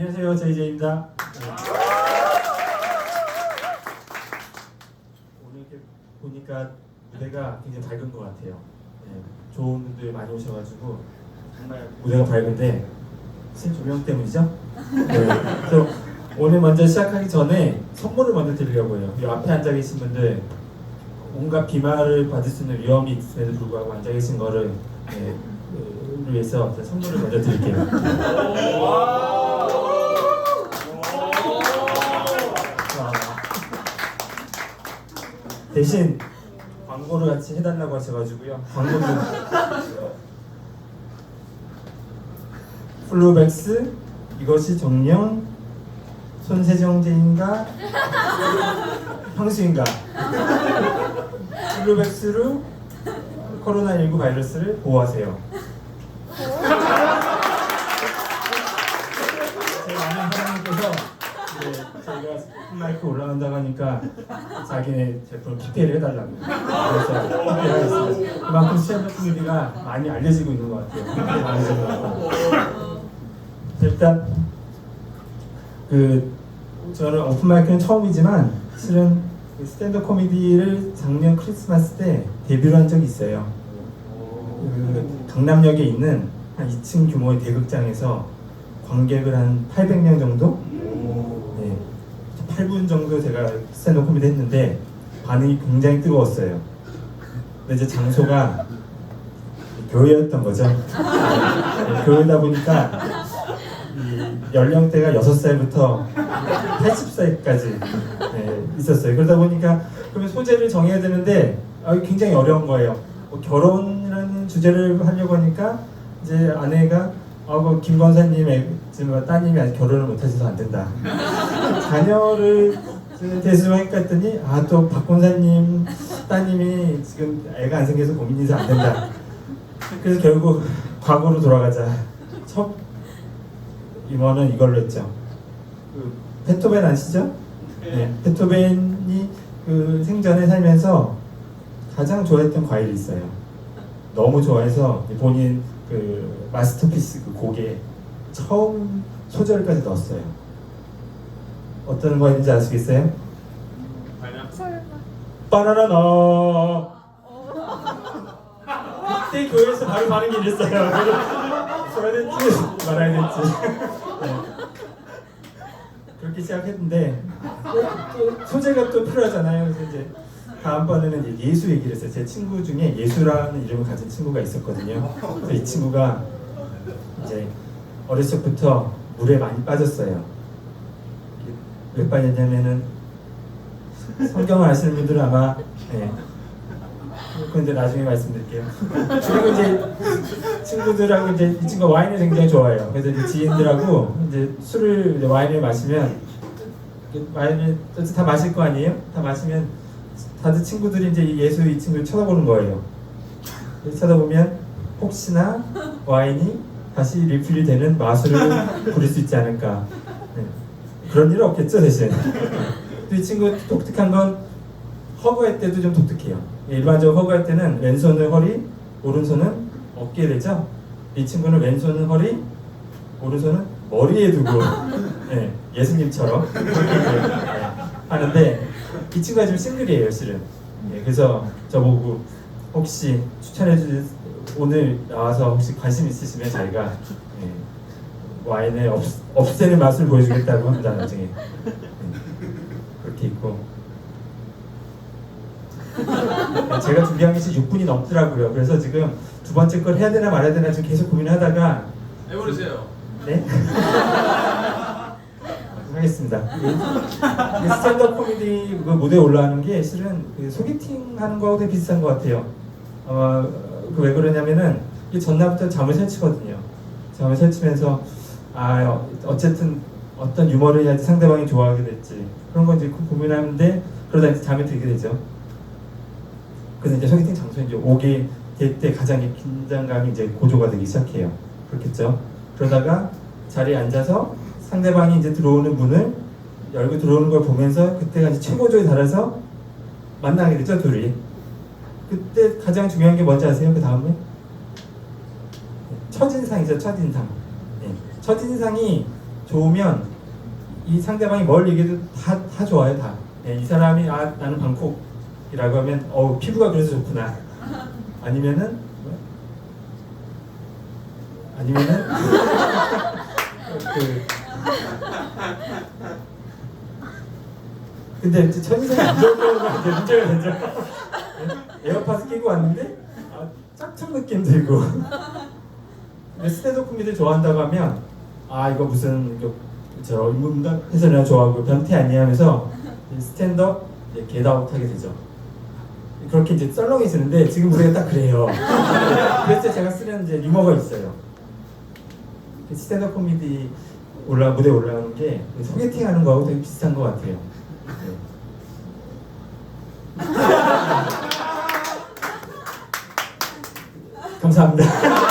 안녕하세요, JJ입니다. 오늘 이렇게 보니까 무대가 굉장히 밝은 것 같아요. 네, 좋은 분들 많이 오셔가지고 정말 무대가 밝은데 신 조명 때문이죠? 네, 오늘 먼저 시작하기 전에 선물을 먼저 드리려고 해요. 이 앞에 앉아 계신 분들 온갖 비말을 받을 수 있는 위험이 있음에도 불구하고 앉아 계신 거를 네, 를 위해서 제가 선물을 먼저 드릴게요. 대신 광고를 같이 해달라고 하셔가지고요. 광고는 플루백스 이것이 정령 손세정제인가 형수인가 플루백스로 코로나19 바이러스를 보호하세요. 제 많은 사장님께서 이제 저희가 마이크 올라간다고 하니까 자기네 제품 PPL 해달라고 그래서 PPL 하겠습니다. 그만큼 시험 코미디가 많이 알려지고 있는 것 같아요. 일단 그 저는 오픈 마이크는 처음이지만 실은 그 스탠드 코미디를 작년 크리스마스 때 데뷔를 한 적이 있어요. 그 강남역에 있는 한 2층 규모의 대극장에서 관객을 한 800명 정도? 네. 8분 정도 제가 스탠드 코미디 했는데 반응이 굉장히 뜨거웠어요. 근데 이제 장소가 교회였던 거죠. 네, 교회다 보니까 이 연령대가 6살부터 80살까지 네, 있었어요. 그러다 보니까 그러면 소재를 정해야 되는데 아, 굉장히 어려운 거예요. 뭐 결혼이라는 주제를 하려고 하니까 이제 아내가 아그 김 권사님 애- 지금 따님이 아직 결혼을 못하셔서 안 된다. 자녀를 대수하니까 했더니 아 또 박 권사님 따님이 지금 애가 안 생겨서 고민이서 안 된다. 그래서 결국 과거로 돌아가자. 첫 임원은 이걸로 했죠. 그 베토벤 아시죠? 네. 베토벤이 그 생전에 살면서 가장 좋아했던 과일이 있어요. 너무 좋아해서 본인 그 마스터피스 그 곡에 처음 소절까지 넣었어요. 어떤 과일인지 아시겠어요? 바나나나. 그때 교회에서 바로 반응이 이랬어요. 써야 될지 말아야 될지. 네. 그렇게 시작했는데 소재가 또 필요하잖아요. 그래서 이제 다음번에는 예수 얘기를 했어요. 제 친구 중에 예수라는 이름을 가진 친구가 있었거든요. 그래서 이 친구가 이제 어렸을 적부터 물에 많이 빠졌어요. 왜 빠졌냐면은 성경을 아시는 분들은 아마 네. 이제 나중에 말씀드릴게요. 그리고 이제 친구들하고 이제 이 친구가 와인을 굉장히 좋아해요. 그래서 이제 지인들하고 이제 술을 이제 와인을 마시면 와인을 다 마실 거 아니에요? 다 마시면 다들 친구들이 이제 이 예수 이 친구를 쳐다보는 거예요. 쳐다보면 혹시나 와인이 다시 리필이 되는 마술을 부릴 수 있지 않을까. 네. 그런 일은 없겠죠 대신. 또이 친구 독특한 건 허그할 때도 좀 독특해요. 일반적으로 허그할 때는 왼손을 허리, 오른손은 어깨에 대죠. 이 친구는 왼손은 허리, 오른손은 머리에 두고 네, 예수님처럼 네, 하는데 이 친구가 지금 싱글이에요, 실은. 네, 그래서 저보고 혹시 추천해 줄 오늘 나와서 혹시 관심 있으시면 저희가 네, 와인의 없, 없애는 맛을 보여주겠다고 합니다, 나중에. 네, 그렇게 있고. 제가 준비한 게 지금 6분이 넘더라고요. 그래서 지금 두 번째 걸 해야 되나 말아야 되나 지금 계속 고민하다가 해버리세요. 네? 하겠습니다. 이- 이 스탠드업 코미디 그 무대에 올라가는 게 실은 그 소개팅 하는 거하고 되게 비슷한 것 같아요. 어, 그 왜 그러냐면은 이 전날부터 잠을 설치거든요. 잠을 설치면서 아 어, 어쨌든 어떤 유머를 해야지 상대방이 좋아하게 될지 그런 거 이제 고민하는데 그러다 이제 잠이 들게 되죠. 그래서 이제 소개팅 장소에 이제 오게 될 때 가장 이 긴장감이 이제 고조가 되기 시작해요. 그렇겠죠. 그러다가 자리에 앉아서 상대방이 이제 들어오는 문을 열고 들어오는 걸 보면서 그때가 이제 최고조에 달해서 만나게 되죠 둘이. 그때 가장 중요한 게 뭔지 아세요? 그 다음에 첫인상이죠 첫인상. 네. 첫인상이 좋으면 이 상대방이 뭘 얘기해도 다, 다 좋아요 다. 예, 이 사람이 아 나는 방콕이라고 하면 어 피부가 그래서 좋구나. 아니면은 뭐? 아니면은 그 근데 첫인상이 안 좋은 문제가 되죠. 예, 에어팟을 끼고 왔는데 아, 짝퉁 느낌 들고 스탠드 코미디 좋아한다고 하면 아 이거 무슨 저 인문학 해설이나 좋아하고 변태 아니야 하면서 이 스탠드업 이제 겟아웃 하게 되죠. 그렇게 이제 썰렁해지는데 지금 우리가 딱 그래요. 그래서 제가 쓰는 이제 유머가 있어요. 그 스탠드업 코미디 올라 무대 올라오는 게 소개팅 하는 거하고 되게 비슷한 것 같아요. 감사합니다.